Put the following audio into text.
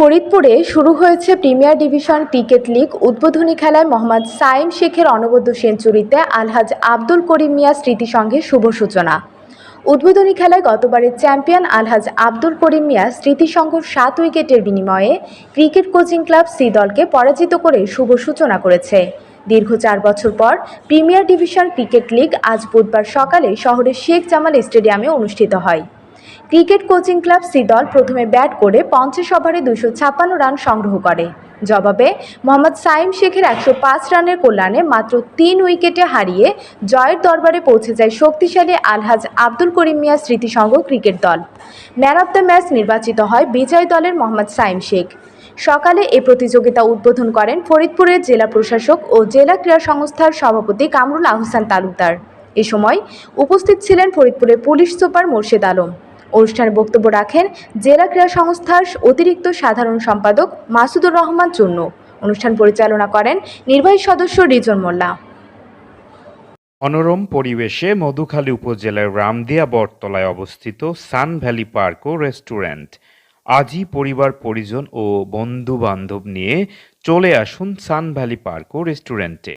ফরিদপুরে শুরু হয়েছে প্রিমিয়ার ডিভিশন ক্রিকেট লিগ। উদ্বোধনী খেলায় মোহাম্মদ সাইম শেখের অনবদ্য সেঞ্চুরিতে আলহাজ আব্দুল করিম মিয়া স্মৃতি সংঘে শুভ সূচনা। উদ্বোধনী খেলায় গতবারের চ্যাম্পিয়ন আলহাজ আব্দুল করিম মিয়া স্মৃতিসংঘ সাত উইকেটের বিনিময়ে ক্রিকেট কোচিং ক্লাব সি দলকে পরাজিত করে শুভ সূচনা করেছে। দীর্ঘ চার বছর পর প্রিমিয়ার ডিভিশন ক্রিকেট লিগ আজ বুধবার সকালে শহরের শেখ জামাল স্টেডিয়ামে অনুষ্ঠিত হয়। ক্রিকেট কোচিং ক্লাব সি দল প্রথমে ব্যাট করে পঞ্চাশ ওভারে দুশো ছাপ্পান্ন রান সংগ্রহ করে। জবাবে মোহাম্মদ সাইম শেখের একশো পাঁচ রানের কল্যাণে মাত্র তিন উইকেটে হারিয়ে জয়ের দরবারে পৌঁছে যায় শক্তিশালী আলহাজ আব্দুল করিম মিয়া স্মৃতিসংঘ ক্রিকেট দল। ম্যান অব দ্য ম্যাচ নির্বাচিত হয় বিজয় দলের মোহাম্মদ সাইম শেখ। সকালে এ প্রতিযোগিতা উদ্বোধন করেন ফরিদপুরের জেলা প্রশাসক ও জেলা ক্রীড়া সংস্থার সভাপতি কামরুল আহসান তালুকদার। এ সময় উপস্থিত ছিলেন ফরিদপুরের পুলিশ সুপার মোর্শেদ আলম। অনুষ্ঠানে বক্তব্য রাখেন জেলা ক্রীড়া সংস্থার অতিরিক্ত সাধারণ সম্পাদক মাসুদুর রহমান চুন্নু। অনুষ্ঠান পরিচালনা করেন নির্বাহী সদস্য রিজন মোল্লা। মনোরম পরিবেশে মধুখালী উপজেলার রামদিয়া বটতলায় অবস্থিত সান ভ্যালি পার্ক ও রেস্টুরেন্ট। আজই পরিবার, পরিজন ও বন্ধু বান্ধব নিয়ে চলে আসুন সান ভ্যালি পার্ক ও রেস্টুরেন্টে।